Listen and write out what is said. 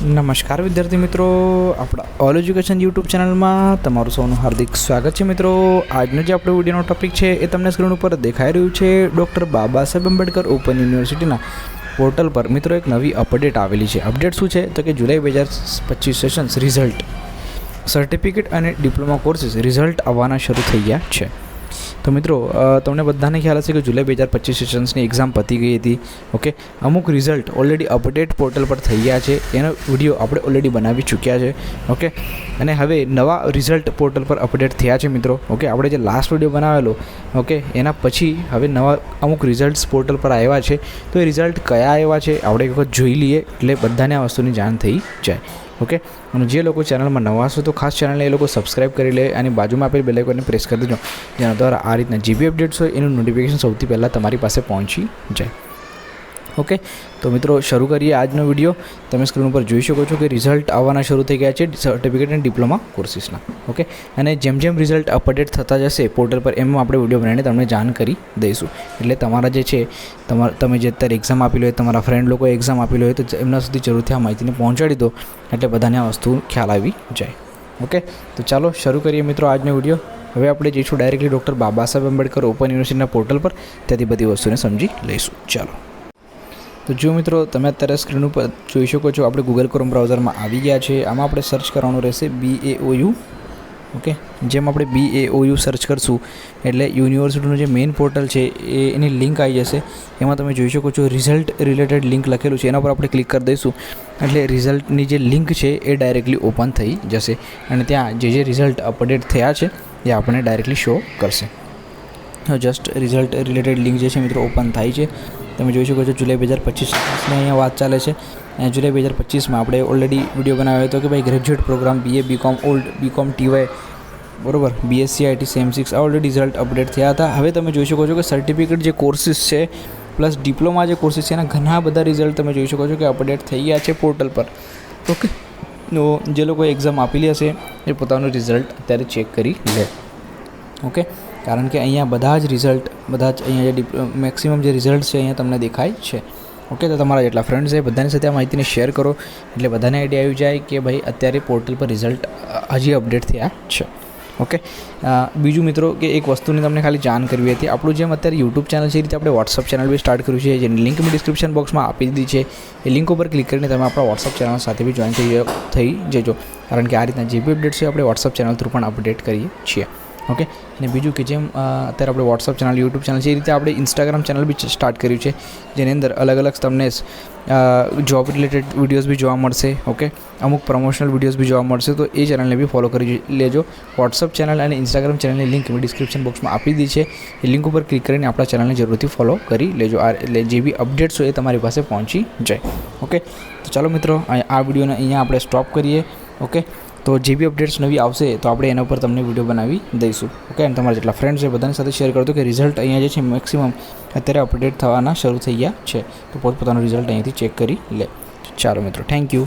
નમસ્કાર વિદ્યાર્થી મિત્રો. આપણા ઓલ એજ્યુકેશન યુટ્યુબ ચેનલમાં તમારું સૌનું હાર્દિક સ્વાગત છે મિત્રો. આજનો જે આપણો વિડીયોનો ટોપિક છે એ તમને સ્ક્રીન ઉપર દેખાઈ રહ્યું છે. ડૉક્ટર બાબા સાહેબ આંબેડકર ઓપન યુનિવર્સિટીના પોર્ટલ પર મિત્રો એક નવી અપડેટ આવેલી છે. અપડેટ શું છે? તો કે જુલાઈ બે હજાર પચીસ સેશન્સ રિઝલ્ટ સર્ટિફિકેટ અને ડિપ્લોમા કોર્સીસ રિઝલ્ટ આવવાના શરૂ થઈ ગયા છે. તો મિત્રો તમને બધાને ખ્યાલ હશે કે જુલાઈ બે હજાર પચીસ સેશન્સની એક્ઝામ પતી ગઈ હતી, ઓકે? અમુક રિઝલ્ટ ઓલરેડી અપડેટ પોર્ટલ પર થઈ ગયા છે. એનો વીડિયો આપણે ઓલરેડી બનાવી ચૂક્યા છે, ઓકે? અને હવે નવા રિઝલ્ટ પોર્ટલ પર અપડેટ થયા છે મિત્રો, ઓકે? આપણે જે લાસ્ટ વીડિયો બનાવેલો, ઓકે? એના પછી હવે નવા અમુક રિઝલ્ટ્સ પોર્ટલ પર આવ્યા છે. તો એ રિઝલ્ટ કયા આવ્યા છે, આપણે એક વખત જોઈ લઈએ, એટલે બધાને આ વસ્તુની જાણ થઈ જાય. ઓકે? અને જે લોકો ચેનલમાં નવા હશે તો ખાસ ચેનલને એ લોકો સબસ્ક્રાઇબ કરી લે અને બાજુમાં આપેલ બેલેકોને પ્રેસ કરી દેજો. જેના દ્વારા આ રીતના જે બી અપડેટ્સ હોય, એનું નોટિફિકેશન સૌથી પહેલાં તમારી પાસે પહોંચી જાય. ઓકે? તો મિત્રો, શરૂ કરીએ આજનો વીડિયો. તમે સ્ક્રીન ઉપર જોઈ શકો છો કે રિઝલ્ટ આવવાના શરૂ થઈ ગયા છે સર્ટિફિકેટ અને ડિપ્લોમા કોર્સીસના ઓકે? અને જેમ જેમ રિઝલ્ટ અપડેટ થતા જશે પોર્ટલ પર એમ આપણે વીડિયો બનાવીને તમને જાણ કરી દઈશું. એટલે તમારા જે છે તમારા તમે જે અત્યારે એક્ઝામ આપેલી હોય, તમારા ફ્રેન્ડ લોકોએ એક્ઝામ આપેલી હોય, તો એમના સુધી જરૂરથી આ માહિતીને પહોંચાડી દો. એટલે બધાને આ વસ્તુ ખ્યાલ આવી જાય. ઓકે? તો ચાલો શરૂ કરીએ મિત્રો આજનો વીડિયો. હવે આપણે જઈશું directly doctor Baba Saheb Ambedkar open યુનિવર્સિટીના પોર્ટલ પર. ત્યાંથી બધી વસ્તુને સમજી લઈશું. ચાલો. તો જો મિત્રો, તમે અત્યારે સ્ક્રીન ઉપર જોઈ શકો છો, આપણે ગૂગલ ક્રોમ બ્રાઉઝરમાં આવી ગયા છે. આમાં આપણે સર્ચ કરવાનું રહેશે બી એ ઓ યુ ઓકે જેમ આપણે બી એ ઓ યુ સર્ચ કરશું, એટલે યુનિવર્સિટીનું જે મેઇન પોર્ટલ છે, એ એની લિંક આવી જશે. એમાં તમે જોઈ શકો છો રિઝલ્ટ રિલેટેડ લિંક લખેલું છે. એના પર આપણે ક્લિક કરી દઈશું. એટલે રિઝલ્ટની જે લિંક છે, એ ડાયરેક્ટલી ઓપન થઈ જશે. અને ત્યાં જે જે રિઝલ્ટ અપડેટ થયા છે, એ આપણને ડાયરેક્ટલી શો કરશે. જસ્ટ રિઝલ્ટ રિલેટેડ લિંક જે છે મિત્રો ઓપન થાય છે. તમે જોઈ શકો છો જુલાઈ બે હજાર પચીસની અહીંયા વાત ચાલે છે. અને જુલાઈ બે હજાર પચીસમાં આપણે ઓલરેડી વીડિયો બનાવ્યો હતો કે ભાઈ graduate programme BA BCom old BCom TY બરોબર? બીએસસી આઈટી સેમ સિક્સ આ ઓલરેડી રિઝલ્ટ અપડેટ થયા હતા. હવે તમે જોઈ શકો છો કે સર્ટિફિકેટ જે કોર્સિસ છે પ્લસ ડિપ્લોમા જે કોર્સિસ છે એના ઘણા બધા રિઝલ્ટ તમે જોઈ શકો છો કે અપડેટ થઈ ગયા છે પોર્ટલ પર. ઓકે જે લોકોએ એક્ઝામ આપેલી હશે એ પોતાનું રિઝલ્ટ અત્યારે ચેક કરી લે. ઓકે કારણ કે અહીંયા બધા જ રિઝલ્ટ બધા જ અહીંયા જે મેક્સિમમ જે રિઝલ્ટ છે અહીંયા તમને દેખાય છે. ઓકે તો તમારા જેટલા ફ્રેન્ડ્સ છે, બધાની સાથે આ માહિતીને શેર કરો. એટલે બધાને આઈડિયા આવી જાય કે ભાઈ અત્યારે પોર્ટલ પર રિઝલ્ટ હજી અપડેટ થયા છે. ઓકે બીજું મિત્રો કે એક વસ્તુની તમને ખાલી જાણ કરવી હતી. આપણું જેમ અત્યારે યુટ્યુબ ચેનલ છે એ રીતે આપણે વોટ્સઅપ ચેનલ બી સ્ટાર્ટ કર્યું છે. જેની લિંક મેં ડિસ્ક્રિપ્શન બોક્સમાં આપી દીધી છે. એ લિંક ઉપર ક્લિક કરીને તમે આપણા વોટ્સઅપ ચેનલ સાથે બી જોઈન થઈ થઈ જજો. કારણ કે આ રીતના જે બી અપડેટ છે આપણે વોટ્સઅપ ચેનલ થ્રુ પણ અપડેટ કરીએ છીએ. ઓકે? અને બીજું કે જેમ અત્યારે આપણે વોટ્સઅપ ચેનલ યુટ્યુબ ચેનલ છે, એ રીતે આપણે ઇન્સ્ટાગ્રામ ચેનલ બી સ્ટાર્ટ કર્યું છે, જેની અંદર અલગ અલગ તમને જોબ રિલેટેડ વિડીયોઝ બી જોવા મળશે, ઓકે? અમુક પ્રમોશનલ વિડીયોઝ બી જોવા મળશે, તો એ ચેનલને બી ફોલો કરી લેજો. વોટ્સઅપ ચેનલ અને ઇન્સ્ટાગ્રામ ચેનલની લિંક મેં ડિસ્ક્રિપ્શન બોક્સમાં આપી દીધી છે. એ લિંક ઉપર ક્લિક કરીને આપણા ચેનલને જરૂરથી ફોલો કરી લેજો. આ, એટલે જે બી અપડેટ્સ હોય એ તમારી પાસે પહોંચી જાય, ઓકે? તો ચાલો મિત્રો, આ આ વિડીયોને અહીંયા આપણે સ્ટોપ કરીએ, ઓકે? તો જે બી અપડેટ્સ નવી આવશે તો આપણે એના ઉપર તમને વીડિયો બનાવી દઈશું. ઓકે અને તમારા જેટલા ફ્રેન્ડ્સ છે બધાની સાથે શેર કરજો કે રિઝલ્ટ અહીંયા જે છે મેક્સિમમ અત્યારે અપડેટ થવાના શરૂ થઈ ગયા છે. તો પોતપોતાનું રિઝલ્ટ અહીંયાથી ચેક કરી લે. ચાલો મિત્રો થેન્ક યુ